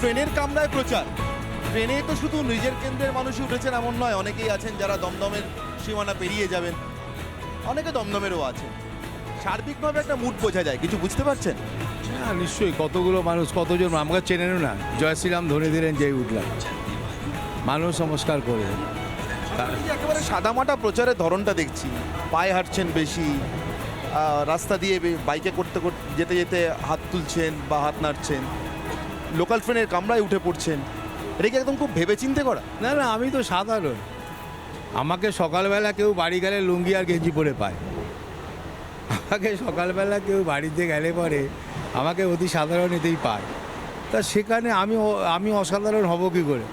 ট্রেনের কামরায় প্রচার। ট্রেনে তো শুধু নিজের কেন্দ্রের মানুষই উঠেছেন এমন নয় অনেকেই আছেন যারা দমদমের সীমানা পেরিয়ে যাবেন। অনেকে দমদমেরও আছেন। সার্বিকভাবে একটা মুড বোঝা যায় কিছু বুঝতে পারছেন? হ্যাঁ নিশ্চয়ই কতগুলো মানুষ কতজন আমাকে চেনেনও না। জয় শ্রীরাম ধরে দিলেন যেই উঠলাম। মানুষ সংস্কার করে। একেবারে সাদামাটা প্রচারের ধরনটা দেখছি। পায়ে হাঁটছেন বেশি রাস্তা দিয়ে বাইকে করতে করতে যেতে যেতে হাত তুলছেন বা হাত নাড়ছেন। লোকাল ট্রেনের কামরায় উঠে পড়ছেন। এটা কি একদম খুব ভেবেচিন্তে করা? না না, আমি তো সাধারণ। আমাকে সকালবেলা কেউ বাড়ি গেলে লুঙ্গি আর গেঞ্জি পরে পায়। আমাকে সকালবেলা কেউ বাড়িতে গেলে পরে আমাকে অতি সাধারণ এতেই পায়। তা সেখানে আমি আমি অসাধারণ হব কী করে?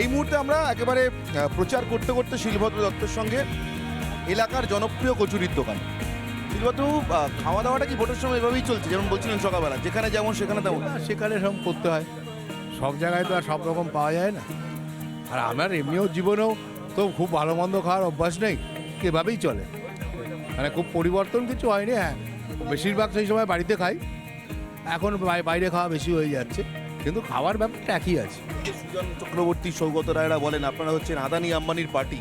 এই মুহূর্তে আমরা একেবারে প্রচার করতে করতে শিলভদ্র দত্তের সঙ্গে এলাকার জনপ্রিয় কচুরির দোকান। শিলভদ্র খাওয়া দাওয়াটা কি ভোটের সময় এভাবেই চলছে? যেমন বলছিলেন সকালবেলা, যেখানে যেমন সেখানে তেমন। সেখানে সব করতে হয়। সব জায়গায় তো আর সব রকম পাওয়া যায় না। আর আমার এমনিও জীবনেও তো খুব ভালো মন্দ খাওয়ার অভ্যাস নেই। এভাবেই চলে। মানে খুব পরিবর্তন কিছু হয়নি হ্যাঁ। বেশিরভাগ সেই সময় বাড়িতে খাই। এখন বাইরে খাওয়া বেশি হয়ে যাচ্ছে কিন্তু খাওয়ার ব্যাপারটা একই আছে। সুজন চক্রবর্তী সৌগত রায়রা বলেন আপনারা হচ্ছেন আদানি আম্বানির পার্টি।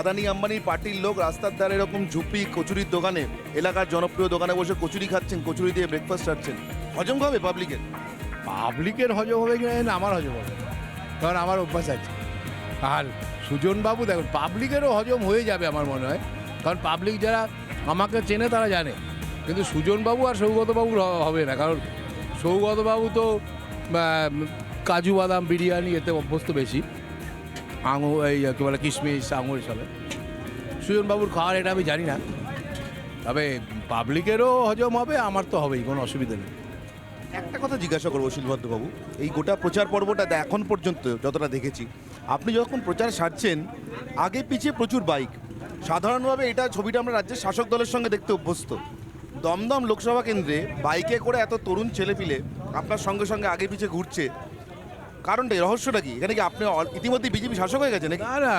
আদানি আম্বানির পার্টির লোক রাস্তার ধারে এরকম ঝুপি কচুরির দোকানে এলাকার জনপ্রিয় দোকানে বসে কচুরি খাচ্ছেন কচুরি দিয়ে ব্রেকফাস্ট ছাড়ছেন হজম হবে পাবলিকের পাবলিকের হজম হবে কি না আমার হজম হবে কারণ আমার অভ্যাস আছে। আর সুজনবাবু দেখুন পাবলিকেরও হজম হয়ে যাবে আমার মনে হয়। কারণ পাবলিক যারা আমাকে চেনে তারা জানে। কিন্তু সুজনবাবু আর সৌগতবাবুর হবে না, কারণ সৌগতবাবু তো কাজু বাদাম বিরিয়ানি এতে অভ্যস্ত বেশি। আঙুর, এই, কী বলে, কিশমিশ, আঙুর সবে। সুজনবাবুর খাওয়ার এটা আমি জানি না। তবে পাবলিকেরও হজম হবে, আমার তো হবেই, কোনো অসুবিধা নেই। একটা কথা জিজ্ঞাসা করব শিলভদ্রবাবু, এই গোটা প্রচার পর্বটা এখন পর্যন্ত যতটা দেখেছি, আপনি যখন প্রচার সারছেন, আগে পিছিয়ে প্রচুর বাইক। সাধারণভাবে এটা ছবিটা আমরা রাজ্যের শাসক দলের সঙ্গে দেখতে অভ্যস্ত। দমদম লোকসভা কেন্দ্রে বাইকে করে এত তরুণ ছেলেপিলে আপনার সঙ্গে সঙ্গে আগে পিছিয়ে ঘুরছে। কারণটা? রহস্যটা কি? এখানে কি আপনি ইতিমধ্যে বিজেপি শাসক হয়ে গেছে নাকি? না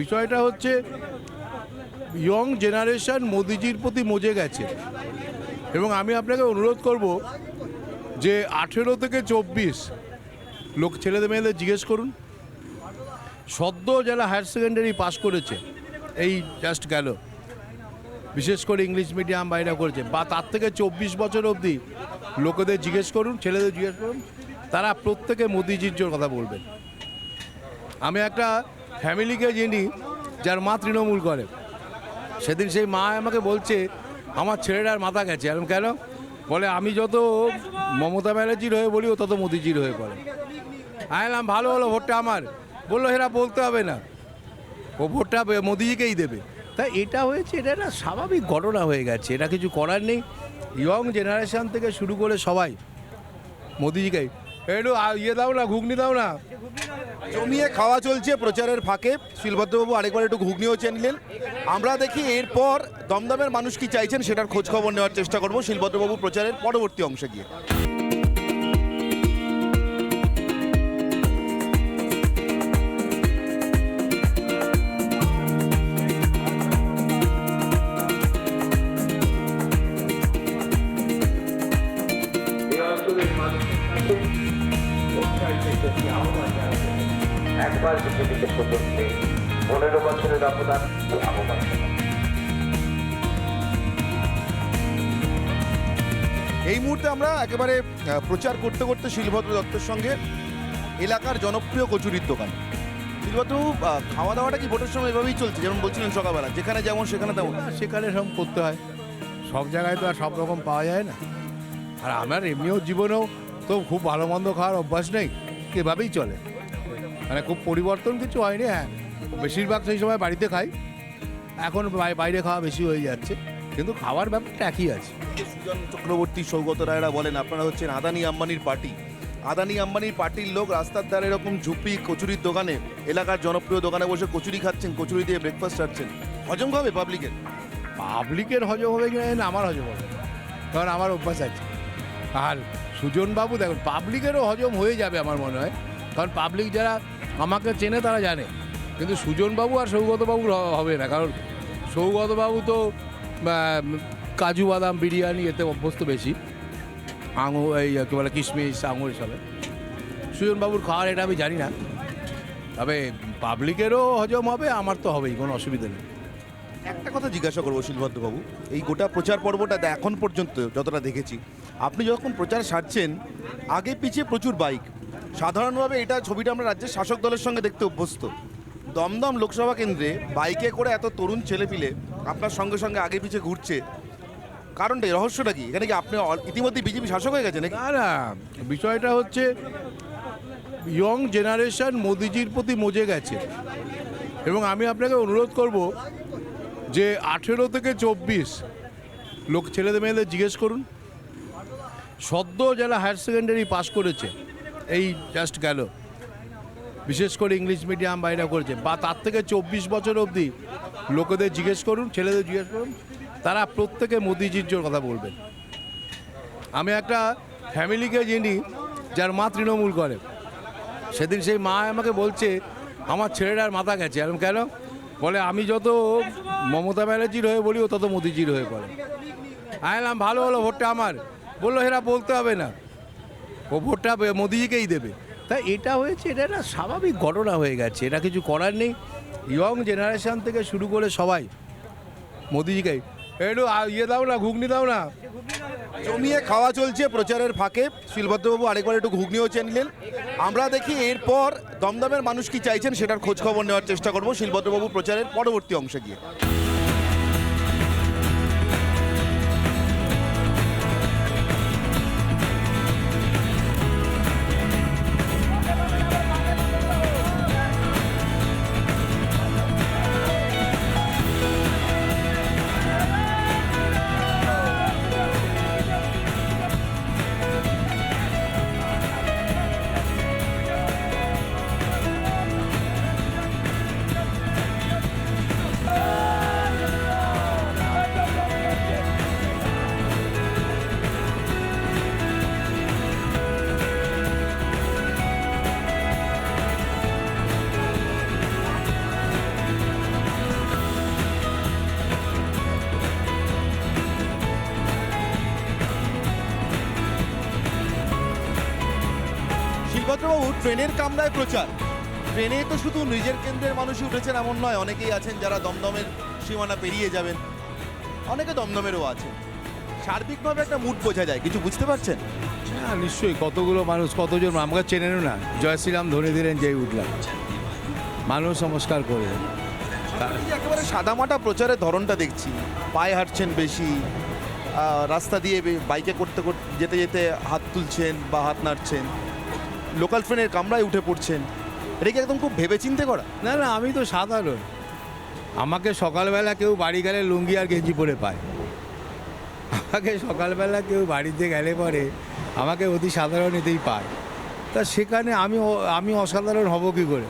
বিষয়টা হচ্ছে ইয়ং জেনারেশন মোদিজির প্রতি মজে গেছে। এবং আমি আপনাকে অনুরোধ করব যে আঠেরো থেকে চব্বিশ লোক ছেলেদের মেয়েদের জিজ্ঞেস করুন। সদ্য যারা হায়ার সেকেন্ডারি পাস করেছে, এই জাস্ট গেল। বিশেষ করে ইংলিশ মিডিয়াম বাইরে করেছে। বা তার থেকে চব্বিশ বছর অবধি লোকেদের জিজ্ঞেস করুন, ছেলেদের জিজ্ঞেস করুন, তারা প্রত্যেকে মোদিজির জোর কথা বলবেন। আমি একটা ফ্যামিলিকে চিনি যার মা তৃণমূল করে, সেদিন সেই মা আমাকে বলছে, আমার ছেলেটার মাথা গেছে। এরকম কেন? বলে, আমি যত মমতা ব্যানার্জির হয়ে বলি, ও তত মোদিজির হয়ে পড়ে। আমি বললাম, ভালো হলো, ভোটটা আমার। বলল এরা বলতে হবে না। ও ভোটটা মোদিজিকেই দেবে। তা এটা হয়েছে, এটা একটা স্বাভাবিক ঘটনা হয়ে গেছে, এটা কিছু করার নেই। ইয়ং জেনারেশন থেকে শুরু করে সবাই মোদিজিকেই একটু ইয়ে দাও না, ঘুগনি দাও না। জমিয়ে খাওয়া চলছে প্রচারের ফাঁকে। শিলভদ্রবাবু আরেকবার একটু ঘুগনিও চেয়ে নিলেন। আমরা দেখি এরপর দমদমের মানুষ কি চাইছেন, সেটার খোঁজ খবর নেওয়ার চেষ্টা করব শিলভদ্রবাবু প্রচারের পরবর্তী অংশে গিয়ে। একবার পনেরো বছরের অবদান আহ্বান এই মুহূর্তে আমরা একেবারে প্রচার করতে করতে শিলভদ্র দত্তের সঙ্গে এলাকার জনপ্রিয় কচুরির দোকান। শিলভদ্র খাওয়া দাওয়াটা কি ভোটের সময় এভাবেই চলছে? যেমন বলছিলেন সকালবেলা যেখানে যেমন সেখানে তেমন। সেখানে সব করতে হয়। সব জায়গায় তো আর সব রকম পাওয়া যায় না। আর আমার এমনিও জীবনেও তো খুব ভালো মন্দ খাওয়ার অভ্যাস নেই এভাবেই চলে। মানে খুব পরিবর্তন কিছু হয়নি হ্যাঁ। বেশিরভাগ সেই সময় বাড়িতে খাই এখন বাইরে খাওয়া বেশি হয়ে যাচ্ছে কিন্তু খাওয়ার ব্যাপারটা একই আছে। সুজন চক্রবর্তী সৌগত রায়রা বলেন আপনারা হচ্ছেন আদানি আম্বানির পার্টি। আদানি আম্বানির পার্টির লোক রাস্তার ধারে এরকম ঝুপি কচুরির দোকানে এলাকার জনপ্রিয় দোকানে বসে কচুরি খাচ্ছেন কচুরি দিয়ে ব্রেকফাস্ট ছাড়ছেন হজম হবে পাবলিকের পাবলিকের হজম হবে কিনা আমার হজম হবে। কারণ আমার অভ্যাস আছে। আর সুজনবাবু দেখুন পাবলিকেরও হজম হয়ে যাবে আমার মনে হয়। কারণ পাবলিক যারা আমাকে চেনে তারা জানে। কিন্তু সুজনবাবু আর সৌগতবাবুর হবে না। কারণ সৌগতবাবু তো কাজু বাদাম বিরিয়ানি এতে অভ্যস্ত বেশি। আঙুর, এই, কী বলে, কিশমিশ, আঙুর চলে সুজনবাবুর খাওয়ার এটা আমি জানি না। তবে পাবলিকেরও হজম হবে, আমার তো হবেই, কোনো অসুবিধা নেই। একটা কথা জিজ্ঞাসা করব, শিলভদ্রবাবু। এই গোটা প্রচার পর্বটা এখন পর্যন্ত যতটা দেখেছি আপনি যখন প্রচার সারছেন, আগে পিছিয়ে প্রচুর বাইক। সাধারণভাবে এটা ছবিটা আমরা রাজ্যের শাসক দলের সঙ্গে দেখতে অভ্যস্ত। দমদম লোকসভা কেন্দ্রে বাইকে করে এত তরুণ ছেলেপিলে আপনার সঙ্গে সঙ্গে আগে পিছিয়ে ঘুরছে। কারণটা? রহস্যটা কি? এখানে কি আপনি ইতিমধ্যে বিজেপি শাসক হয়ে গেছে না না। বিষয়টা হচ্ছে ইয়ং জেনারেশন মোদিজির প্রতি মজে গেছে। এবং আমি আপনাকে অনুরোধ করব যে আঠেরো থেকে চব্বিশ লোক, ছেলেদের মেয়েদের জিজ্ঞেস করুন। সদ্য যারা হায়ার সেকেন্ডারি পাস করেছে, এই জাস্ট গেল। বিশেষ করে ইংলিশ মিডিয়াম বাইরে করেছে। বা তার থেকে চব্বিশ বছর অবধি লোকেদের জিজ্ঞেস করুন, ছেলেদের জিজ্ঞেস করুন, তারা প্রত্যেকে মোদিজির জন্য কথা বলবেন। আমি একটা ফ্যামিলিকে চিনি যার মা তৃণমূল করে, সেদিন সেই মা আমাকে বলছে, আমার ছেলেটার মাথা গেছে। এরকম কেন? বলে, আমি যত মমতা ব্যানার্জির হয়ে বলি, ও তত মোদিজির হয়ে পড়ে আমি বললাম, ভালো হলো, ভোটটা আমার। বলল এরা বলতে হবে না। ও ভোটটা মোদিজিকেই দেবে। তাই এটা হয়েছে, এটা একটা স্বাভাবিক ঘটনা হয়ে গেছে, এটা কিছু করার নেই। ইয়ং জেনারেশান থেকে শুরু করে সবাই মোদিজিকেই একটু ইয়ে দাও না, ঘুগনি দাও না। জমিয়ে খাওয়া চলছে প্রচারের ফাঁকে। শিলভদ্রবাবু আরেকবার একটু ঘুগনিও চেয়ে নিলেন। আমরা দেখি এরপর দমদমের মানুষ কি চাইছেন, সেটার খোঁজখবর নেওয়ার চেষ্টা করব শিলভদ্রবাবু প্রচারের পরবর্তী অংশে গিয়ে। শিলভদ্রবাবু ট্রেনের কামরায় প্রচার। ট্রেনে তো শুধু নিজের কেন্দ্রের মানুষই উঠেছেন এমন নয় অনেকেই আছেন যারা দমদমের সীমানা পেরিয়ে যাবেন। অনেকে দমদমেরও আছেন। সার্বিকভাবে একটা মুড বোঝা যায় কিছু বুঝতে পারছেন? হ্যাঁ নিশ্চয়ই কতগুলো মানুষ কতজন আমাকে চেনেনও না। জয় শ্রীরাম ধরে দিলেন যেই উঠলাম। মানুষ সংস্কার করে। একেবারে সাদামাটা প্রচারের ধরনটা দেখছি? পায়ে হাঁটছেন বেশি রাস্তা দিয়ে বাইকে করতে করতে যেতে যেতে হাত তুলছেন বা হাত নাড়ছেন। লোকাল ট্রেনের কামরায় উঠে পড়ছেন। এটা কি একদম খুব ভেবে চিনতে করা? না না, আমি তো সাধারণ। আমাকে সকালবেলা কেউ বাড়ি গেলে লুঙ্গি আর গেঞ্জি পরে পায়। আমাকে সকালবেলা কেউ বাড়িতে গেলে পরে আমাকে অতি সাধারণ এতেই পায়। তা সেখানে আমি আমি অসাধারণ হব কী করে?